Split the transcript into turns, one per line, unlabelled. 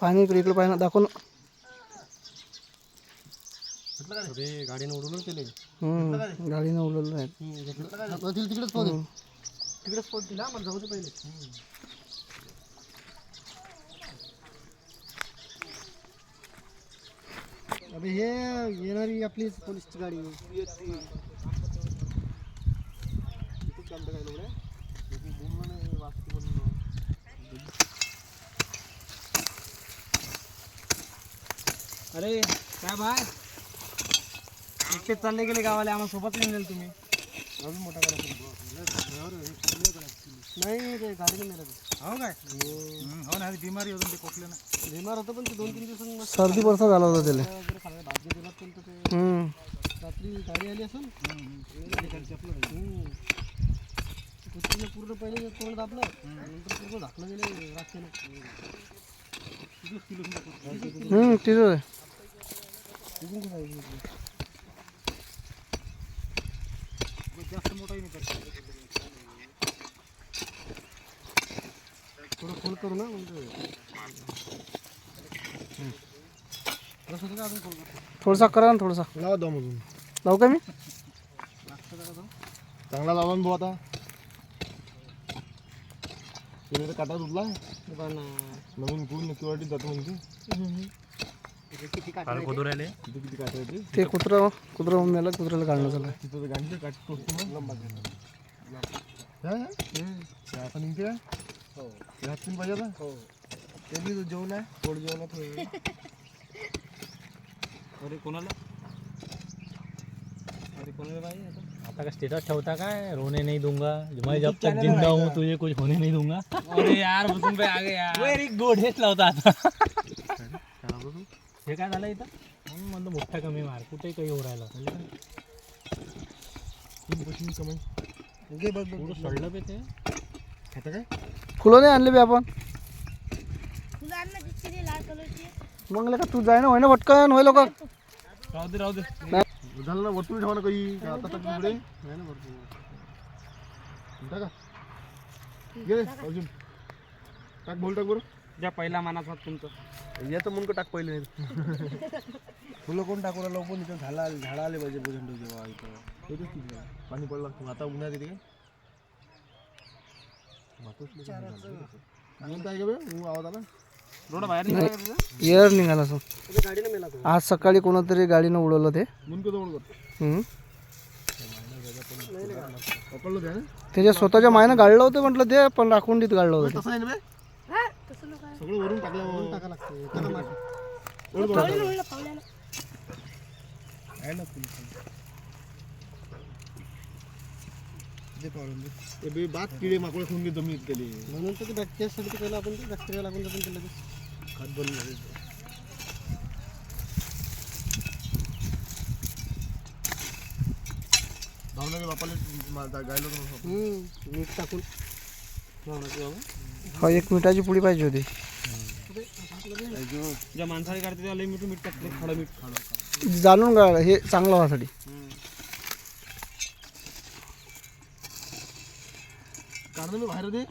पाणी इकडे इकडे पाहिजे दाखव ना.
अरे गाडीनं उडवलं केले
हम्म, गाडीनं उडवलं आहे.
तिकडेच पाहू तिकडेच पाहू तिला मला जाऊ दे पहिले. अबे हे येणारी आपली पोलीसची गाडी.
अरे काय बाय एकटेच चालले गेले गावाला आम्हाला सोबत नाही नेलं तुम्ही.
अजून मोठा गाडा नाही ते गाडी नाही
हो काय? हो. ना बिमारी होतं ते ना.
बिमार होतं पण ते दोन तीन दिवसांनी
सर्दी परसा झाला होता त्याला.
दिला पण तर ते
हम्म.
रात्री गाडी आली असेल. कुत्रीने पूर्ण पहिले तोंड दाबलं नंतर पूर्ण झाकलं गेले राखेनं
तिथं.
जास्त मोठाही नाही
थोडं खोल करू ना म्हणजे.
थोडासा करा ना थोडासा.
लावा दम अजून.
लावू का मी?
चांगला लावा ना भाऊ आता. तिने तर काटा तुटला नवीन कुठून नक्की वाटीत जातो म्हणजे. किती
राहिले?
किती काटा येते
ते कुत्रा कुत्रा मेला कुत्र्याला काढणं झालं.
तिथं तर गाडीचे काट टोचतो ना लंबा आता निघते का हो. पाहिजे आता? हो. ते बी जेवण आहे. थोडं जेवण थोडं
अरे कोणाला? आता? आता का स्टेटस ठेवता काय? रोने नहीं दूंगा. मैं जब तक जिंदा हूँ तुझे कुछ होने नहीं दूंगा. अरे यार तुम पे आगे यार. व्हेरी गुड हेच लावता आता. हे काय झालं इथं? म्हणून म्हणलं मोठा कमी मार कुठे काही हो राहिला
बघ
पुढं सडलं पे ते.
खाता काय?
फुलं नाही आणले बी आपण.
फुलं आणलं दिसते लाल कलरची.
मग का तू जाय ना होय ना पटकन होय लोक.
राहू दे राहू दे.
झालं ना वरतून ठेवा ना काही. का आता टाक पुढे. नाही ना वरतून टाका. घे अर्जुन टाक. बोल टाक बरं.
ज्या पहिला मानाचा तुमचं.
याचं मुंक टाक पहिले. फुलं कोण टाकू राहिलं पण इथं झाडा झाडं आले पाहिजे भोजन जेव्हा इथं. किती झाडं. पाणी पडलं लागतं आता उन्हात येते काय? ऊन आवाज आला?
एअर निघाला असं
गाडीनं मेला तो.
आज सकाळी कोणातरी गाडीनं उडवलं ते. त्याच्या स्वतःच्या मायनं गाडलं होतं म्हटलं ते पण राखुंडीत गाडलं होतं
हा.
सगळं वरून टाकलं वरून टाका लागते टाका मार.
पावलेलं म्हणलं, पावलेलं.
आहे ना फुल जे दे. ते बे बात किडे माकोडे खाऊन घे जमिनीत गेले. म्हणून तर ते बॅक्टेरियासाठी पहिला आपण ते बॅक्टेरिया लागून जातो ते. लगेच खात बनलं भावनाच्या बापाला गायला मीठ टाकून.
हा एक मिठाची पुडी पाहिजे होती.
ज्या माणसाने काढते त्याला लई मिठू मीठ टाकते खडं मीठ. खडं
जाणून गाळ हे चांगलं व्हासाठी.
काढतो मी बाहेर दे.